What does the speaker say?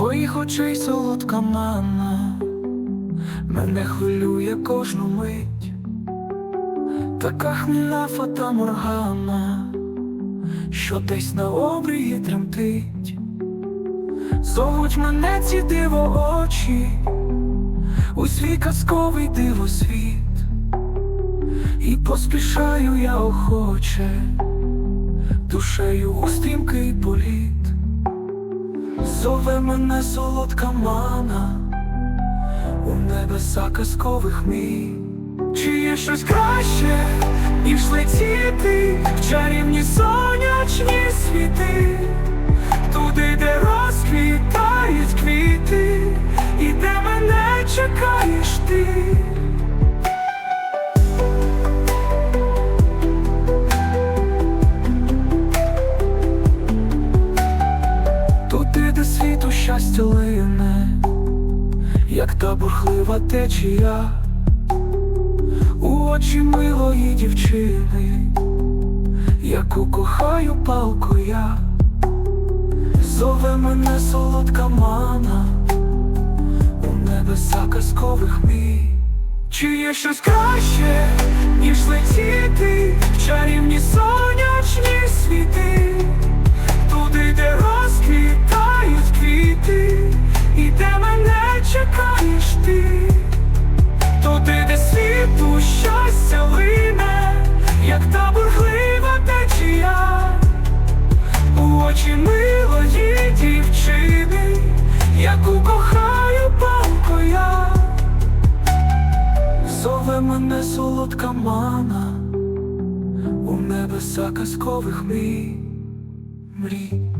Твоїх очей солодка манна, мене хвилює кожну мить, така хмільна фата моргана, що десь на обрії тремтить. Зовуть мене ці диво очі, у свій казковий дивосвіт, і поспішаю я охоче, душею у стрімкий політ. Зове мене солодка мана у небеса казкових мій. Чи є щось краще, ніж летіти в чарівні сонячні світи, щастя лине, як та бурхлива течія, у очі милої дівчини, яку кохаю палко я, зове мене солодка мана у небеса казкових мій. Чи є щось краще, ніж летіти в чарівні сонячні очі милої дівчини, яку кохаю палко я, зове мене солодка мана у небеса казкових мрій мрій.